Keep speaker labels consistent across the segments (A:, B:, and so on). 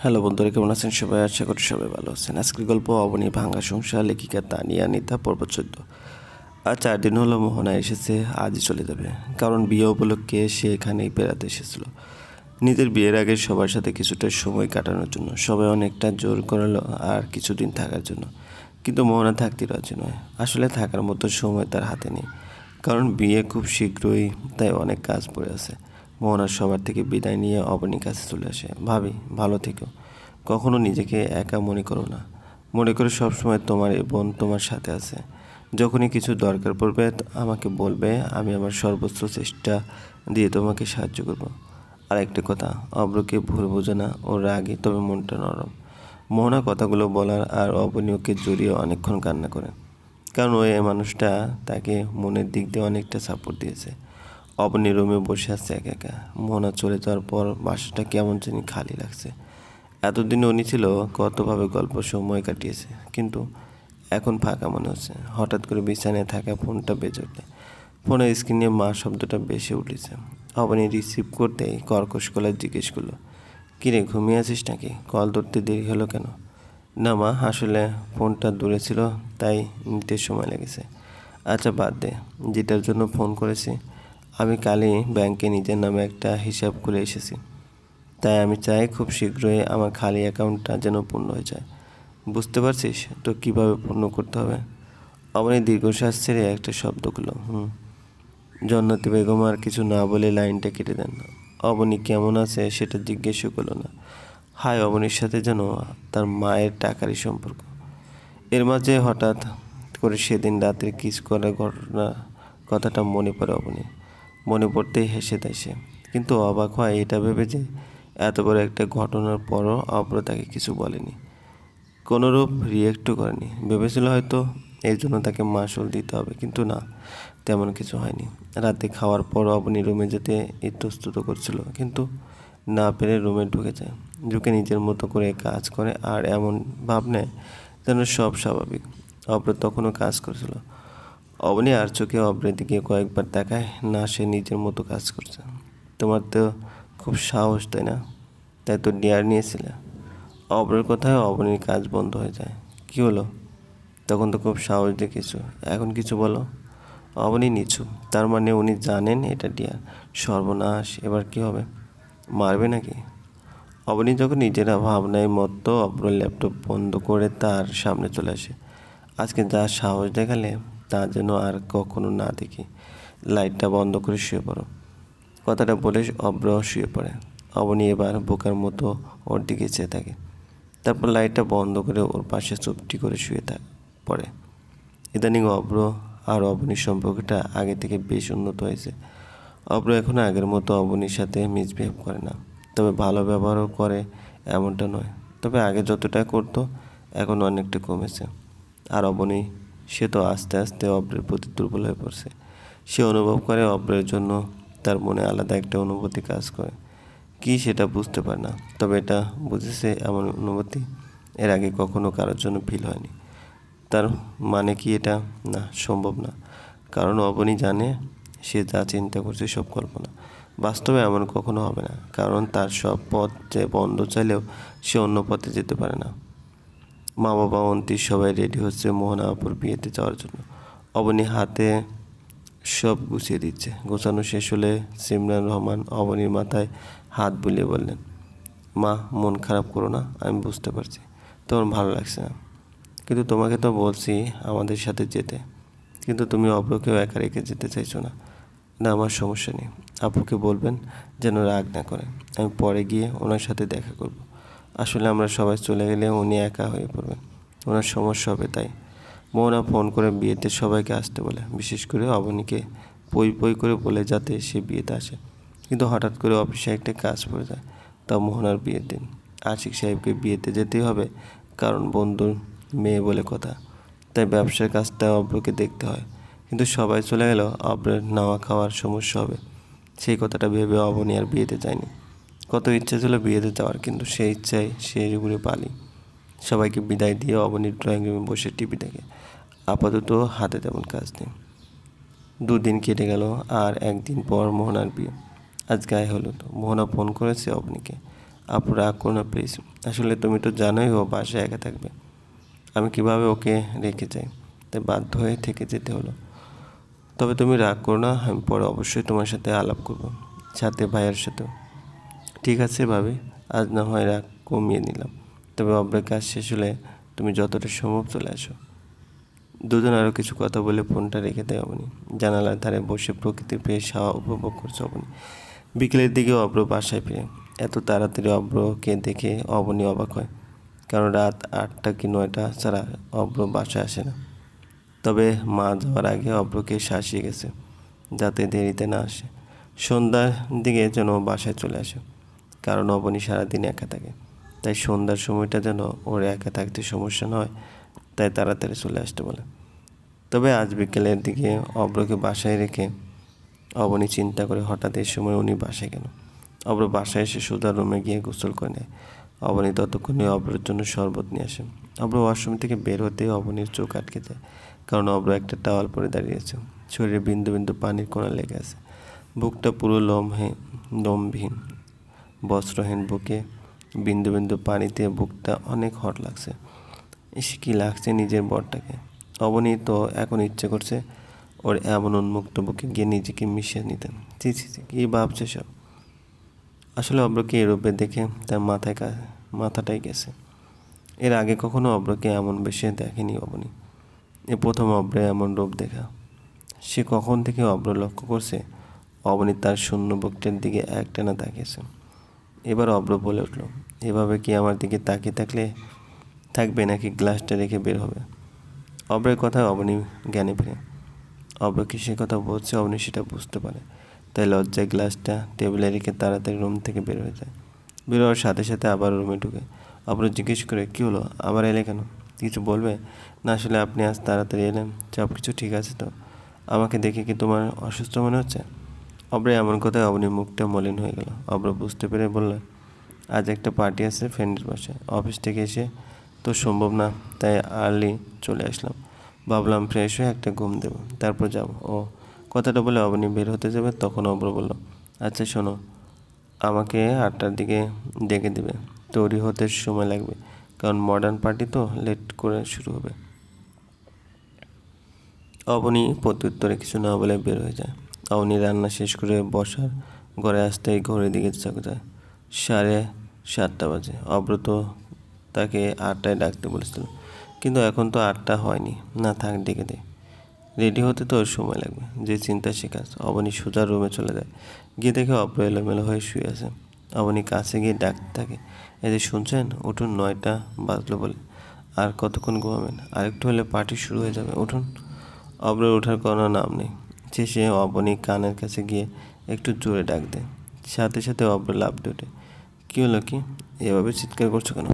A: Hello বন্ধুরা, কেমন আছেন সবাই? আশা করি সবাই ভালো আছেন। আজকের গল্প অবনী ভাঙ্গা সংসার, লেখিকা তানিয়া নিতা পর্ব চোদ্দ। আর চার দিন হলো মোহনা এসেছে, আজই চলে যাবে। কারণ বিয়ে উপলক্ষে সে এখানেই বেড়াতে এসেছিল। নিজের বিয়ের আগে সবার সাথে কিছুটা সময় কাটানোর জন্য, সবাই অনেকটা জোর করালো আর কিছুদিন থাকার জন্য। কিন্তু মোহনা থাকতে রাজি নয়। আসলে থাকার মতো সময় তার হাতে নেই। কারণ বিয়ে খুব শীঘ্রই, তাই অনেক কাজ পড়ে আছে। মোহনা সবার থেকে বিদায় নিয়ে অবনীর কাছে চলে আসে। ভাবি, ভালো থেকো। কখনো নিজেকে একা মনে করো না। মনে করো সবসময় তোমার বোন তোমার সাথে আছে। যখনই কিছু দরকার পড়বে, আমাকে বলবে, আমি আমার সর্বোচ্চ চেষ্টা দিয়ে তোমাকে সাহায্য করব। আর একটা কথা, অব্রকে ভুল বোঝে না ও রাগী, তবে মনটা নরম। মোহনা কথাগুলো বলার আর অবনীয়কে জড়িয়ে অনেকক্ষণ কান্না করে। কারণ ওই মানুষটা তাকে মনের দিক দিয়ে অনেকটা সাপোর্ট দিয়েছে। অবনী রুমে বসে আছে একা একা। মোহনা চলে যাওয়ার পর বাসাটা কেমন জানি খালি লাগছে। এতদিন উনি ছিল কতভাবে গল্প সময় কাটিয়েছে, কিন্তু এখন ফাঁকা মনে হচ্ছে। হঠাৎ করে বিছানায় থাকা ফোনটা বেজে ওঠে। ফোনের স্ক্রিনে মা শব্দটা বেশি উঠেছে। অবনী রিসিভ করতেই কর্কশ গলায় জিজ্ঞেস করল, কিরে, ঘুমিয়ে আছিস নাকি? কল ধরতে দেরি হলো কেন? না মা, আসলে ফোনটা দূরে ছিল, তাই নিতে সময় লেগেছে। আচ্ছা বাদ দে। যেটার জন্য ফোন করেছি আমি কালই ব্যাংকে নিজের নামে একটা হিসাব খুলে এসেছি। তাই আমি চাই খুব শীঘ্রই আমার খালি অ্যাকাউন্টটা যেন পূর্ণ হয়ে যায়। বুঝতে পারছিস? তো কীভাবে পূর্ণ করতে হবে? অবনী দীর্ঘশ্বাস ছেড়ে একটা শব্দ করল হুম। জন্নতি বেগম আর কিছু না বলে লাইনটা কেটে দেন। অবনী কেমন আছে সেটা জিজ্ঞেসও করল না। হায়, অবনীর সাথে যেন তার মায়ের টাকারই সম্পর্ক। এর মাঝে হঠাৎ করে সেদিন রাতে কিস করার ঘটনা, কথাটা মনে পড়ে অবনী মনে পড়তেই হেসে দেয় সে। কিন্তু অবাক হয় এটা ভেবে যে এত বড় একটা ঘটনার পরও অব্র তাকে কিছু বলেনি। কোনোরূপ রিয়েক্টও করেনি। ভেবেছিল হয়তো এই জন্য তাকে মাসুল দিতে হবে, কিন্তু না, তেমন কিছু হয়নি। রাতে খাওয়ার পর অবনী রুমে যেতে ইতস্তুত করছিল, কিন্তু না পেরে রুমে ঢুকে যায়। ঢুকে নিজের মতো করে কাজ করে আর এমন ভাব নেয় যেন সব স্বাভাবিক। অব্র তখনও কাজ করছিল। অবনী আর চোখে অব্রের দিকে কয়েকবার তাকায় না, সে নিজের মতো কাজ করছে। তোমার তো খুব সাহস, তাই না? তাই তো ডিয়ার নিয়েছিলে। অব্রের কথায় অবনীর কাজ বন্ধ হয়ে যায়। কি হলো? তখন তো খুব সাহস দেখিয়েছো। এখন কিছু বলো। অবনী নিচু। তার মানে উনি জানেন এটা ডিয়ার। সর্বনাশ, এবার কি হবে? মারবে নাকি? অবনী যখন নিজেরা ভাবনায় মত্ত অব্র ল্যাপটপ বন্ধ করে তার সামনে চলে আসে। আজকে যা সাহস দেখালে তা যেন আর কখনো না দেখি। লাইটটা বন্ধ করে শুয়ে পড়ো। কথাটা বলে অব্র শুয়ে পড়ে। অবনি এবার বোকার মতো ওর দিকে চেয়ে থাকে। তারপর লাইটটা বন্ধ করে ওর পাশে চুপটি করে শুয়ে থাক পড়ে। ইদানিং অব্র আর অবনীর সম্পর্কটা আগে থেকে বেশ উন্নত হয়েছে। অব্র এখন আগের মতো অবনীর সাথে মিসবিহেভ করে না। তবে ভালো ব্যবহারও করে এমনটা নয়। তবে আগে যতটা করতো, এখন অনেকটা কমেছে। আর অবনী সে তো আস্তে আস্তে অব্রের প্রতি দুর্বল হয়ে পড়ছে। সে অনুভব করে অব্রের জন্য তার মনে আলাদা একটা অনুভূতি কাজ করে। কি সেটা বুঝতে পারে না, তবে এটা বুঝেছে এমন অনুভূতি এর আগে কখনো কারোর জন্য ফিল হয়নি। তার মানে কি এটা? না, সম্ভব না। কারণ অবনী জানে সে যা চিন্তা করছে সব কল্পনা। বাস্তবে এমন কখনো হবে না, কারণ তার সব পথ যে বন্ধ চাইলেও সে অন্য পথে যেতে পারে না। মা বাবা অন্তির সবাই রেডি হচ্ছে মোহনা আপুর বিয়েতে যাওয়ার জন্য। অবনী হাতে সব গুছিয়ে দিচ্ছে। গোছানো শেষ হলে সিমরান রহমান অবনীর মাথায় হাত বুলিয়ে বললেন, মা, মন খারাপ করো না, আমি বুঝতে পারছি। তোমার ভালো লাগছে না। কিন্তু তোমাকে তো বলছি আমাদের সাথে যেতে। কিন্তু তুমি অব্রকেও একা রেখে যেতে চাইছো না। না, আমার সমস্যা নেই। আপুকে বলবেন যেন রাগ না করে। আমি পরে গিয়ে ওনার সাথে দেখা করব। আসলে আমরা সবাই চলে গেলে উনি একা হয়ে পড়বেন। ওনার সমস্যা হবে তাই। মোহনা ফোন করে বিয়েতে সবাইকে আসতে বলে। বিশেষ করে অবনীকে পই পই করে বলে যাতে সে বিয়েতে আসে। কিন্তু হঠাৎ করে অফিসে একটা কাজ পড়ে যায়। তা মোহনার বিয়ের দিন। আশিক সাহেবকে বিয়েতে যেতেই হবে, কারণ বন্ধুর মেয়ে বলে কথা। তাই ব্যবসার কাজটা অব্রকে দেখতে হয়। কিন্তু সবাই চলে গেল অব্রের নাওয়া খাওয়ার সমস্যা হবে। সেই কথাটা ভেবে অবনী আর বিয়েতে যায়নি। কত ইচ্ছে ছিল বিয়েতে যাওয়ার কিন্তু সেই ইচ্ছায় সে ঘুরে পালি সবাইকে বিদায় দিয়ে অবনীর ড্রয়িং রুমে বসে টিভি দেখে। আপাতত হাতে তেমন কাজ নেই। দুদিন কেটে গেল আর একদিন পর মোহনার বিয়ে। আজ গায়ে হলো তো মোহনা ফোন করেছে অবনীকে। আপু, রাগ করো না প্লিজ আসলে তুমি তো জানোই ও বাসায় একা থাকবে। আমি কীভাবে ওকে রেখে যাই? তাই বাধ্য হয়ে থেকে যেতে হলো। তবে তুমি রাগ করো না, আমি পরে অবশ্যই তোমার সাথে আলাপ করব, সাথে ভাইয়ের সাথেও। ঠিক আছে ভাবি, আজ না হয় রাগ কমিয়ে নিলাম। তবে অব্রের কাজ শেষ হলে তুমি যতটা সম্ভব চলে আসো। দুজন আরও কিছু কথা বলে ফোনটা রেখে দেয় অবনি। জানালার ধারে বসে প্রকৃতির পেয়ে সাওয়া উপভোগ করছে অবনি। বিকেলের দিকে অব্র বাসায় ফিরে। এত তাড়াতাড়ি অব্রকে দেখে অবনি অবাক হয়। কারণ রাত আটটা কি নয়টা ছাড়া অব্র বাসায় আসে না। তবে মা যাওয়ার আগে অব্রকে শাসিয়ে গেছে, যাতে দেরিতে না আসে। সন্ধ্যার দিকে যেন বাসায় চলে আসে। কারণ অবনী সারাদিন একা থাকে। তাই সন্ধ্যার সময়টা যেন ওর একা থাকতে সমস্যা নয় তাই তাড়াতাড়ি চলে আসতে বলে। তবে আজ বিকেলের দিকে অব্রকে বাসায় রেখে অবনী চিন্তা করে হঠাৎ এই সময় উনি বাসায় কেন অব্র বাসায় এসে সুধার রুমে গিয়ে গোসল করে নেয়। অবনী ততক্ষণে অব্রের জন্য শরবত নিয়ে আসে। অব্র ওয়াশরুম থেকে বের হতে অবনীর চোখ আটকে যায়, কারণ অব্র একটা টাওয়াল পরে দাঁড়িয়েছে শরীরে বিন্দু বিন্দু পানির কোনা লেগে আছে। বুকটা পুরো লমহে লমবিহীন বস্ত্রহীন বুকে বিন্দু বিন্দু পানিতে বুকটা অনেক হট লাগছে। এসে কী লাগছে নিজের বরটাকে? অবনী তো এখন ইচ্ছে করছে ওর এমন উন্মুক্ত বুকে গিয়ে নিজেকে মিশিয়ে নিতেন ছি ছি ছি, কী ভাবছে সব? আসলে অব্রকে এরূপে দেখে তার মাথায় কা- মাথাটাই গেছে। এর আগে কখনো অব্রকে এমন বেশি দেখেনি অবনী। এ প্রথম অব্রে এমন রূপ দেখা। সে কখন থেকে অব্র লক্ষ্য করছে? অবনী তার শূন্য বুকটার দিকে একটানা তাকিয়েছে। এবার অব্র বলে উঠল। এভাবে কি আমার দিকে তাকিয়ে থাকলে থাকবে নাকি গ্লাসটা রেখে বের হবে? অব্রের কথা অবনী জ্ঞানে ফিরে। অব্র কি সে কথা বলছে অবনী সেটা বুঝতে পারে। তাই লজ্জায় গ্লাসটা টেবিলে রেখে তাড়াতাড়ি রুম থেকে বের হয়ে যায়। বের হওয়ার সাথে সাথে আবার রুমে ঢুকে। অব্র জিজ্ঞেস করে, কী হলো? আবার এলে কেন? কিছু বলবে? না আসলে আপনি আজ তাড়াতাড়ি এলেন। সব কিছু ঠিক আছে তো? আমাকে দেখে কি তোমার অসুস্থ মনে হচ্ছে? অব্রে, এমন কথায় অবনীর মুখটা মলিন হয়ে গেল। অব্র বুঝতে পেরে বলল, আজ একটা পার্টি আছে ফ্রেন্ডের বাসায়। অফিস থেকে এসে তো সম্ভব না, তাই আর্লি চলে আসলাম। ভাবলাম ফ্রেশ হয়ে একটা ঘুম দেবো, তারপর যাব। ও কথাটা বলে অবনী বের হতে যাবে, তখন অব্র বলল আচ্ছা শোনো, আমাকে আটটার দিকে ডেকে দেবে। তৈরি হতে সময় লাগবে, কারণ মডার্ন পার্টি তো লেট করে শুরু হবে। অবনী প্রত্যুত্তরে কিছু না বলে বের হয়ে যায়। অবনী রান্না শেষ করে বসার ঘরে আসতেই ঘরের দিকে চোখ যায় সাড়ে সাতটা বাজে। অব্রত তাকে আটটায় ডাকতে বলেছিল। কিন্তু এখন তো আটটা হয়নি। না, থাক, ডেকে দে। রেডি হতে তো ওর সময় লাগবে। যে চিন্তা, সে কাজ। অবনী সোজা রুমে চলে যায়। গিয়ে দেখে অব্র এলোমেলো হয়ে শুয়ে আছে। অবনী কাছে গিয়ে ডাকতে থাকে। এই যে শুনছেন? উঠুন, নয়টা বাজলো বলে। আর কতক্ষণ ঘুমাবেন? আরেকটু হলে পার্টি শুরু হয়ে যাবে। উঠুন। অব্রের ওঠার কোনো নাম নেই। শেষে অবনী কানের কাছে গিয়ে একটু জোরে ডাক দেয়। সাথে সাথে অব্র লাভ ওঠে। কী হলো কি? এভাবে চিৎকার করছ কেন?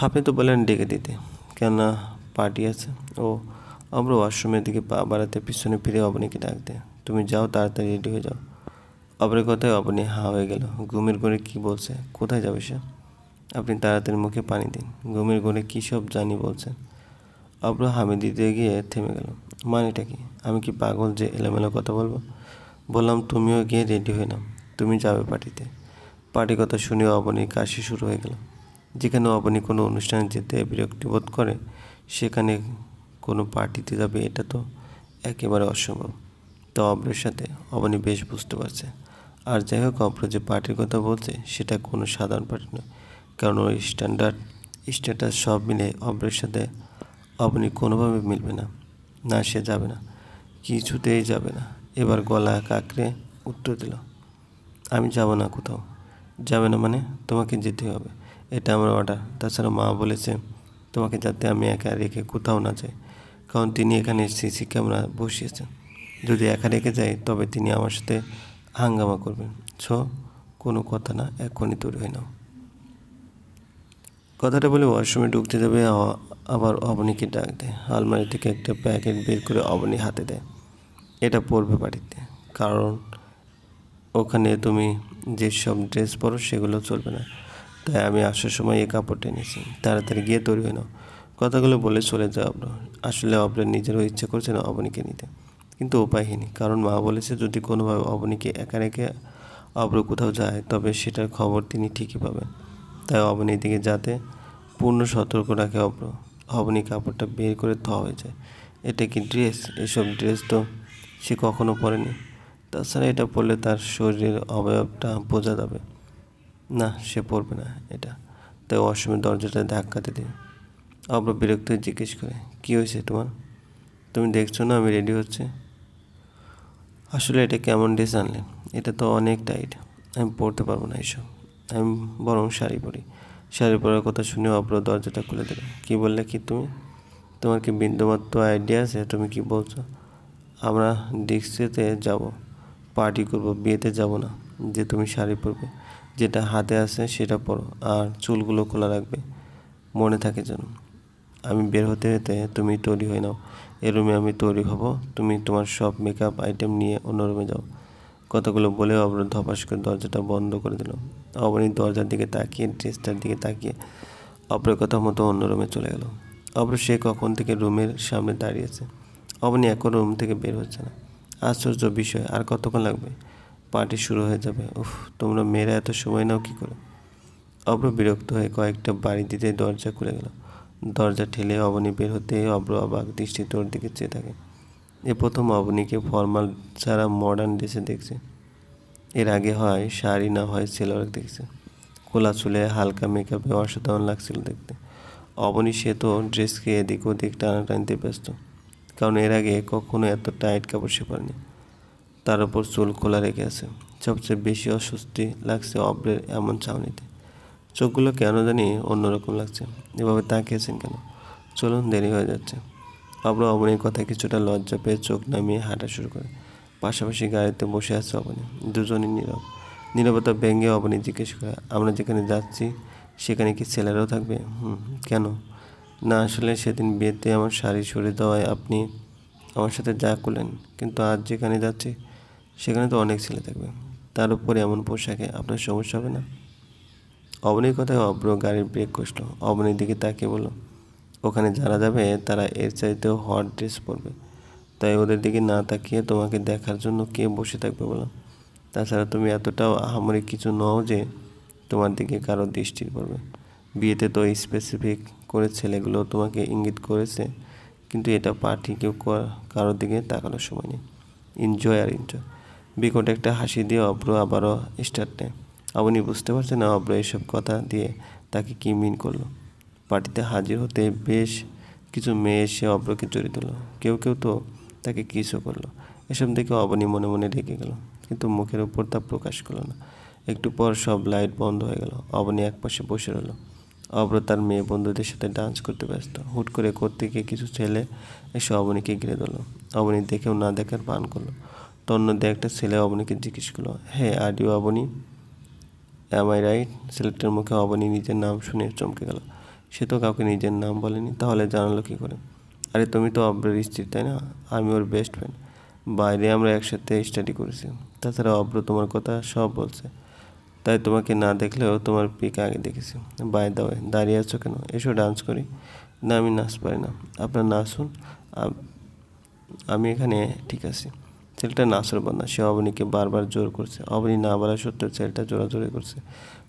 A: আপনি তো বলেন ডেকে দিতে। কেননা পার্টি আছে। ও অব্র ওয়াশরুমের দিকে পা বাড়াতে পিছনে ফিরে অবনীকে ডাক দেয়। তুমি যাও, তাড়াতাড়ি রেডি হয়ে যাও। অব্রের কথায় অবনী হা হয়ে গেল। ঘুমের ঘরে কি বলছে? কোথায় যাবে সে? আপনি তাড়াতাড়ি মুখে পানি দিন। ঘুমের ঘরে কী সব জানি বলছেন অব্র হামি দিতে গিয়ে থেমে গেল। মানেটা কি? আমি কি পাগল যে এলোমেলো কথা বলব? বললাম, তুমিও গিয়ে রেডি হয়ে নাও। তুমি যাবে পার্টিতে। পার্টি কথা শুনে অবনীর কাশি শুরু হয়ে গেল। যেখানে অবনী কোনো অনুষ্ঠানে যেতে বিরক্তি বোধ করে, সেখানে কোনো পার্টিতে যাবে এটা তো একেবারে অসম্ভব। তো অব্রের সাথে অবনী বেশ বুঝতে পারছে। আর যাই হোক অব্র যে পার্টির কথা বলছে, সেটা কোনো সাধারণ পার্টি নয়। কারণ ওই স্ট্যান্ডার্ড স্ট্যাটাস সব মিলে অব্রের সাথে অবনী কোনোভাবে মিলবে না। না, সে যাবে না। কিছুতেই যাবে না। এবার গলা কাকড়ে উত্তর দিল, আমি যাব না কোথাও। যাবে না মানে তোমাকে যেতে হবে। এটা আমার অর্ডার তাছাড়া মা বলেছে, তোমাকে যাতে আমি একা রেখে কোথাও না যাই। কারণ তিনি এখানে সিসি ক্যামেরা বসিয়েছেন। যদি একা রেখে যাই, তবে তিনি আমার সাথে হাঙ্গামা করবেন। ছ, কোনো কথা না। এখনই তৈরি হয়ে নাও। কথাটা বলে ওয়াশরুমে ঢুকতে যাবে আবার অবনীকে ডাক দেয়। আলমারি থেকে একটা প্যাকেট বের করে অবনী হাতে দেয়। এটা পরবে বাড়িতে। কারণ ওখানে তুমি যেসব ড্রেস পরো সেগুলো চলবে না। তাই আমি আসার সময় এই কাপড়টা এনেছি। তাড়াতাড়ি গিয়ে তৈরি হয়ে নাও। কথাগুলো বলে চলে যায় অব্র আসলে অব্রের নিজেরও ইচ্ছে করছে না অবনীকে নিতে। কিন্তু উপায়হীন কারণ মা বলেছে, যদি কোনোভাবে অবনীকে একা রেখে অব্র কোথাও যায়, তবে সেটার খবর তিনি ঠিকই পাবেন। তাই অবনীর দিকে যাতে পূর্ণ সতর্ক রাখে অব্র অবনী কাপড়টা বের করে ধোয়া হয়ে যায়। এটা কি ড্রেস এসব ড্রেস তো সে কখনো পরেনি। তাছাড়া এটা পরলে তার শরীরের অবয়বটা বোঝা যাবে। না, সে পরবে না এটা। তাই অসময় দরজাটা ধাক্কাতে দিয়ে অব্র বিরক্ত হয়ে জিজ্ঞেস করে, কী হয়েছে তোমার? তুমি দেখছ না আমি রেডি হচ্ছে? আসলে এটা কেমন ড্রেস আনলেন? এটা তো অনেক টাইট আমি পরতে পারব না এসব। আমি বরং শাড়ি পরি। শাড়ি পরার কথা শুনে অব্র দরজাটা খুলে দিল। কী বললে কি তুমি? তোমার কি বিন্দুমাত্র আইডিয়া আছে? তুমি কি বলছো? আমরা ডিক্সিতে যাব পার্টি করব, বিয়েতে যাব না, যে তুমি শাড়ি পরবে। যেটা হাতে আছে সেটা পরো, আর চুলগুলো খোলা রাখবে, মনে থাকে যেন। আমি বের হতে হতে তুমি তৈরি হয়ে নাও। এ রুমে আমি তৈরি হব। তুমি তোমার সব মেকআপ আইটেম নিয়ে অন্য রুমে যাও। কথাগুলো বলে অবর ধপাস করে দরজাটা বন্ধ করে দিল। অবনী দরজার দিকে তাকিয়ে, ড্রেসটার দিকে তাকিয়ে অপরের কথা মতো অন্য রুমে চলে গেল। অপর সে কখন থেকে রুমের সামনে দাঁড়িয়েছে? অবনী এখন রুম থেকে বের হচ্ছে না। আশ্চর্য বিষয়, আর কতক্ষণ লাগবে? পার্টি শুরু হয়ে যাবে। উফ, তোমরা মেয়েরা এত সময় নাও কী করে? অব্র বিরক্ত হয়ে কয়েকটা বাড়ি দিতে দরজা খুলে গেল। দরজা ঠেলে অবনী বের হতে অব্র অবাক দৃষ্টি তোর দিকে চেয়ে থাকে। এ প্রথম অবনীকে ফর্মাল ছাড়া মডার্ন ড্রেসে দেখছে। এর আগে হয়, শাড়ি না হয় সেলোয়ার দেখছে। খোলা চুলে হালকা মেকআপে অসাধারণ লাগছিল দেখতে। অবনী সে তো ড্রেসকে এদিক ওদিক টানাটানিতে ব্যস্ত। কারণ এর আগে কখনো এত টাইট কাপড় সে পারেনি। তার উপর চুল খোলা রেখে আছে। সবচেয়ে বেশি অস্বস্তি লাগছে অব্রের এমন চাউনিতে চোখগুলো কেন জানি অন্যরকম লাগছে। এভাবে তাকিয়েছেন কেন? চলুন দেরি হয়ে যাচ্ছে। অব্র অবনীর কথা কিছুটা লজ্জা পেয়ে চোখ নামিয়ে হাঁটা শুরু করে। পাশাপাশি গাড়িতে বসে আছে অবনী দুজনই নীরব। নীরবতা ভেঙে অবনী জিজ্ঞেস করে, আমরা যেখানে যাচ্ছি, সেখানে কি ছেলেরাও থাকবে? হুম, কেন? না, আসলে সেদিন বিয়েতে আমার শাড়ি সরে দেওয়ায় আপনি আমার সাথে যা করলেন, কিন্তু আজ যেখানে যাচ্ছি, সেখানে তো অনেক ছেলে থাকবে। তার উপরে এমন পোশাকে আপনার সমস্যা হবে না? অবনীর কথায় অব্র গাড়ির ব্রেক কষল। অবনীর দিকে তাকিয়ে বলল, ওখানে যারা যাবে, তারা এর চাইতেও হট ড্রেস পরবে। তাই ওদের দিকে না তাকিয়ে তোমাকে দেখার জন্য কে বসে থাকবে বলো? তাছাড়া তুমি এতটাও আহামরি কিছু নও যে তোমার দিকে কারও দৃষ্টি পড়বে। বিয়েতে তো স্পেসিফিক করে ছেলেগুলো তোমাকে ইঙ্গিত করেছে, কিন্তু এটা পার্টি কেউ কারোর দিকে তাকানোর সময় নেই। এনজয় আর এনজয় বিকট একটা হাসি দিয়ে অব্র আবারও স্টার্ট নেয়। আপনি বুঝতে পারছেন না অব্র এসব কথা দিয়ে তাকে কি মিন করল। পার্টিতে হাজির হতে বেশ কিছু মেয়ে এসে অব্রকে জড়িয়ে দিল কেউ কেউ তো তাকে কিসও করল। এসব দেখে অবনী মনে মনে রেগে গেল, কিন্তু মুখের উপর তা প্রকাশ করল না। একটু পর সব লাইট বন্ধ হয়ে গেল। অবনী একপাশে বসে রইল। অব্র তার মেয়ে বন্ধুদের সাথে ডান্স করতে ব্যস্ত। হুট করে করতে গিয়ে কিছু ছেলে এসে অবনীকে ঘিরে দিল অবনী দেখেও না দেখার পান করল। তন্মধ্যে একটা ছেলে অবনীকে জিজ্ঞেস করল হ্যাঁ are you Abani? Am I right ছেলেটার মুখে অবনী নিজের নাম শুনে চমকে গেল। সে তো কাউকে নিজের নাম বলেনি, তাহলে জানালো কী করে? আরে তুমি তো অব্রের স্ত্রী তাই না? আমি ওর বেস্ট ফ্রেন্ড বাইরে আমরা একসাথে স্টাডি করেছি। তাছাড়া অব্র তোমার কথা সব বলছে। তাই তোমাকে না দেখলেও তোমার পিক আগে দেখেছি। বাই দাওয়ে দাঁড়িয়ে আছো কেন? এসো ডান্স করি। না, আমি নাচ পারি না। আপনার নাচুন আম- আমি এখানে ঠিক আছি। ছেলেটা নাচর বন্ধা সে অবনীকে বারবার জোর করছে। অবনী না বলা সত্ত্বেও ছেলেটা জোরাজোরি করছে।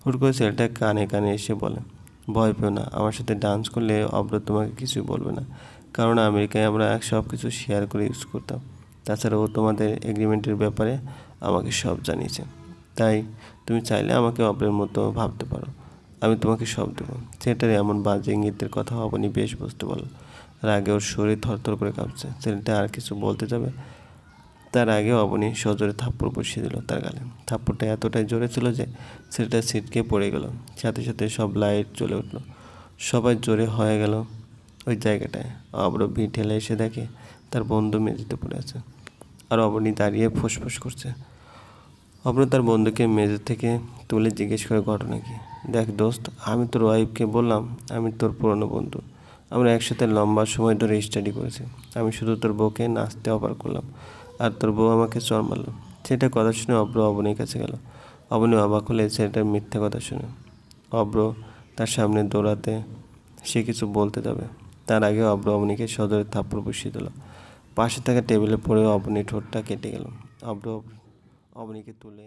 A: হুট করে ছেলেটা কানে কানে এসে বলে, ভয় পেও না, আমার সাথে ডান্স করলে অব্র তোমাকে কিছুই বলবে না। কারণ আমেরিকায় আমরা সব কিছু শেয়ার করে ইউজ করতাম। তাছাড়া ও তোমাদের এগ্রিমেন্টের ব্যাপারে আমাকে সব জানিয়েছে। তাই তুমি চাইলে আমাকে অব্রের মতো ভাবতে পারো। আমি তোমাকে সব দেবো। ছেলেটার এমন বাজে ইঙ্গিতের কথা অবনী বেশ বুঝতে পারল রাগে ওর শরীর থরথর করে কাঁপছে। ছেলেটা আর কিছু বলতে যাবে? তার আগে অবনী সজোরে থাপ্পড় বসিয়ে দিল তার গালে। থাপ্পড়টা এতটাই জোরে ছিল যে ছেলেটা ছিটকে পড়ে গেল। সাথে সাথে সব লাইট জ্বলে উঠল। সবাই জোরে হয়ে গেল। ওই জায়গাটায়। অব্র ভিড় ঠেলে এসে দেখে তার বন্ধু মেঝেতে পড়ে আছে। আর অবনী দাঁড়িয়ে ফুসফুস করছে। অব্র তার বন্ধুকে মেঝে থেকে তুলে জিজ্ঞেস করে, ঘটনা কি? দেখ দোস্ত, আমি তোর ওয়াইফকে বললাম, আমি তোর পুরনো বন্ধু। আমরা একসাথে লম্বা সময় ধরে স্টাডি করেছি। আমি শুধু তোর বউকে নাচতে অফার করলাম। আর তোর বউ আমাকে চর মারলো। সেটা কথা শুনে অব্র অবনীর কাছে গেল। অবনী অবাক হলে ছেলেটার মিথ্যা কথা শুনে। অব্র তার সামনে দৌড়াতে সে কিছু বলতে যাবে। তার আগে অব্র অবনীকে সদরে থাপ্পড় বসিয়ে দিল। পাশে থাকা টেবিলে পড়ে অবনী ঠোঁটটা কেটে গেল। অব্র অবনীকে তুলে